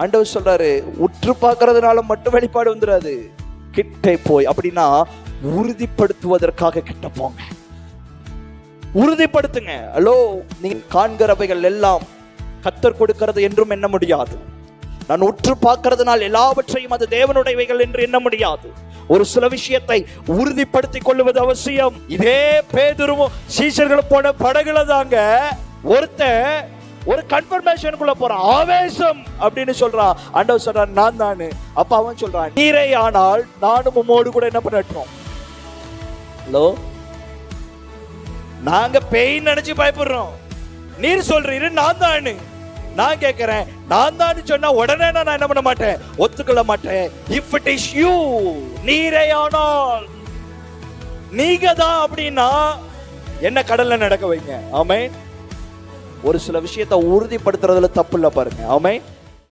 ஆண்டவர் சொல்றாரு உற்று பார்க்கறதுனால மட்டும் வெளிப்பாடு வந்துடாது கிட்டே போய் அப்படின்னா உறுதிப்படுத்துவதற்காக கிட்ட போங்க. உறுதிப்படுத்துங்க. ஹலோ நீ காண்கிறவைகள் எல்லாம் கத்தர் கொடுக்கிறது என்றும் எண்ண முடியாது. நான் உற்று பார்க்கறதுனால் எல்லாவற்றையும் அது தேவனுடையவைகள் என்று எண்ண முடியாது. ஒரு சில விஷயத்தை உறுதிப்படுத்திக் கொள்வது அவசியம். இதே பேதுருவும் சீஷர்களும் போன படகுல தாங்க ஒருத்தன் ஒரு கன்ஃபர்மேஷனுக்குள்ள போறான் ஆவேசம் அப்படின்னு சொல்றான் ஆண்டவர் சொல்றான் நான் தானு. அப்ப அவன் சொல்றான் நீரே ஆனால் நானும் உம்மோடு கூட என்ன பண்ணட்டும்? ஹலோ? நாங்க பெயின் நினைச்சு பயப்படுறோம். நீர் சொல்றீரு நான் தானு. நான் கேட்கிறேன் நான் தான் சொன்னா உடனே நான் என்ன பண்ண மாட்டேன்? ஒத்துக்கொள்ள மாட்டேன். இஃப் இட் இஸ் யூ நீரே ஆனால் நீங்க தான் அப்படின்னா என்ன கடல்ல நடக்க வைங்க. ஆமே ஒரு சில விஷயத்தை உறுதிப்படுத்துறதுல தப்பு இல்லை பாருங்க. ஆமென்